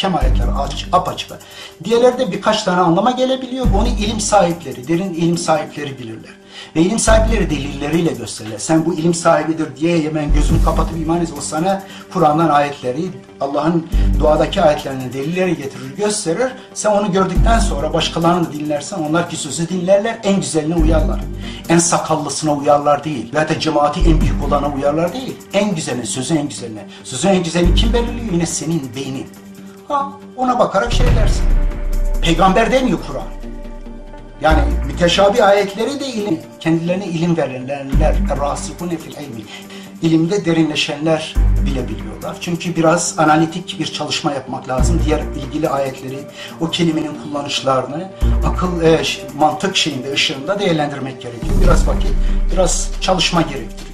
Muhkem ayetler aç, apaçık. Diğerlerde birkaç tane anlama gelebiliyor. Onu ilim sahipleri, derin ilim sahipleri bilirler. Ve ilim sahipleri delilleriyle gösterirler. Sen bu ilim sahibidir diye hemen gözünü kapatıp iman et. O sana Kur'an'dan ayetleri, Allah'ın doğadaki ayetlerini delilleri getirir, gösterir. Sen onu gördükten sonra başkalarını dinlersen onlar ki sözü dinlerler, en güzeline uyarlar. En sakallısına uyarlar değil. Da cemaati en büyük olana uyarlar değil. En güzeline, sözü en güzeline. Sözü en güzelini kim belirliyor? Yine senin beynin. Ha, ona bakarak şey dersin. Peygamber demiyor Kur'an. Yani müteşabih ayetleri de ilim, kendilerine ilim verenler, rasikune fil ilmi. İlimde derinleşenler bilebiliyorlar. Çünkü biraz analitik bir çalışma yapmak lazım. Diğer ilgili ayetleri, o kelimenin kullanışlarını akıl, e, mantık şeyinde, ışığında değerlendirmek gerekiyor. Biraz vakit, biraz çalışma gerektiriyor.